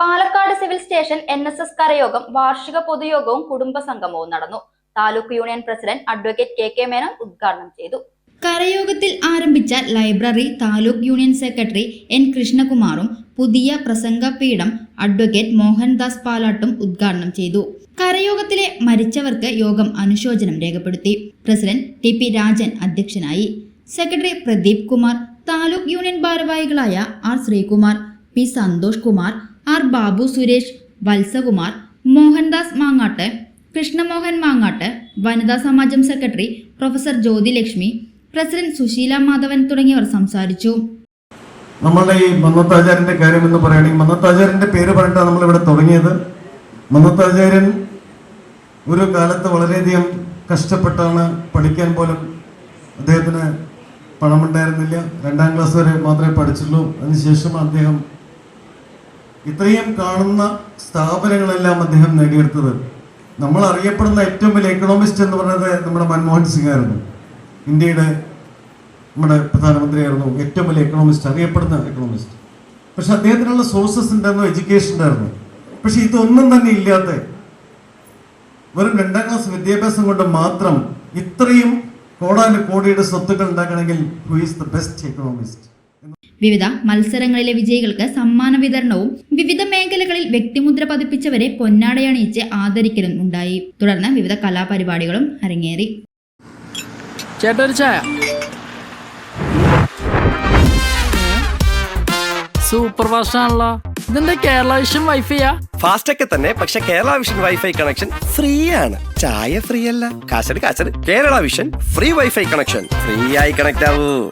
Palakkad civil station N S S കരയോഗം വാർഷിക പൊതുയോഗവും കുടുംബ സംഗമവും നടന്നു. Taluk union president advocate K K Menon ഉദ്ഘാടനം ചെയ്തു. കരയോഗത്തിൽ ആരംഭിച്ച library taluk union secretary N കൃഷ്ണകുമാറും പുതിയ പ്രസംഗപീഠം അഡ്വക്കേറ്റ് മോഹൻദാസ് പാലാട്ടും ഉദ്ഘാടനം ചെയ്തു. കരയോഗത്തിലെ മരിച്ചവർക്ക് യോഗം അനുശോചനം രേഖപ്പെടുത്തി. പ്രസിഡന്റ് ടി പി രാജൻ അധ്യക്ഷനായി. സെക്രട്ടറി പ്രദീപ് കുമാർ താലൂക്ക് യൂണിയൻ ഭാരവാഹികളായ R Sreekumar P Santhosh Kumar R Babu Suresh Valsakumar Mohandas Mangatt Krishnamohan Mangatt വനിതാ സമാജം secretary professor Jyothilakshmi president Susheela Madhavan തുടങ്ങിയവർ സംസാരിച്ചു. നമ്മളുടെ ഈ മന്നത്താചാര്യന്റെ കാര്യം എന്ന് പറയുകയാണെങ്കിൽ മന്നത്താചാര്യന്റെ പേര് പറഞ്ഞിട്ടാണ് നമ്മൾ ഇവിടെ തുടങ്ങിയത്. മന്നത്താചാര്യൻ ഒരു കാലത്ത് വളരെയധികം കഷ്ടപ്പെട്ടാണ് പഠിക്കാൻ പോലും അദ്ദേഹത്തിന് പണമുണ്ടായിരുന്നില്ല. രണ്ടാം ക്ലാസ് വരെ മാത്രമേ പഠിച്ചുള്ളൂ. അതിനുശേഷം അദ്ദേഹം ഇത്രയും കാണുന്ന സ്ഥാപനങ്ങളെല്ലാം അദ്ദേഹം നേടിയെടുത്തത്. നമ്മൾ അറിയപ്പെടുന്ന ഏറ്റവും വലിയ എക്കണോമിസ്റ്റ് എന്ന് പറയുന്നത് നമ്മുടെ മൻമോഹൻ സിംഗ് ആയിരുന്നു. ഇന്ത്യയുടെ നമ്മുടെ പ്രധാനമന്ത്രിയായിരുന്നു ഏറ്റവും വലിയ എക്കണോമിസ്റ്റ് അറിയപ്പെടുന്ന എക്കണോമിസ്റ്റ് പക്ഷെ അദ്ദേഹത്തിനുള്ള സോഴ്സസ് ഉണ്ടായിരുന്നു എഡ്യൂക്കേഷൻ ഉണ്ടായിരുന്നു. പക്ഷെ ഇതൊന്നും തന്നെ ഇല്ലാത്ത വെറും രണ്ടാം ക്ലാസ് വിദ്യാഭ്യാസം കൊണ്ട് മാത്രം ഇത്രയും കോടാനു കോടിയുടെ സ്വത്തുക്കൾ ഉണ്ടാക്കണമെങ്കിൽ who is the best economist വിവിധ മത്സരങ്ങളിലെ വിജയികൾക്ക് സമ്മാന വിതരണവും വിവിധ മേഖലകളിൽ വ്യക്തിമുദ്ര പതിപ്പിച്ചവരെ പൊന്നാടയണിയിച്ച് ആദരിക്കലും ഉണ്ടായി. തുടർന്ന് വിവിധ കലാപരിപാടികളും അരങ്ങേറി. സൂപ്പർ കേരള വിഷൻ വൈഫൈയാ? ഫാസ്റ്റ് ഒക്കെ തന്നെ പക്ഷെ Kerala vision wifi connection free ആണ് ചായ ഫ്രീ അല്ല കാശട് കാശട് Kerala vision free wifi connection free ആയി കണക്ട് ആവൂ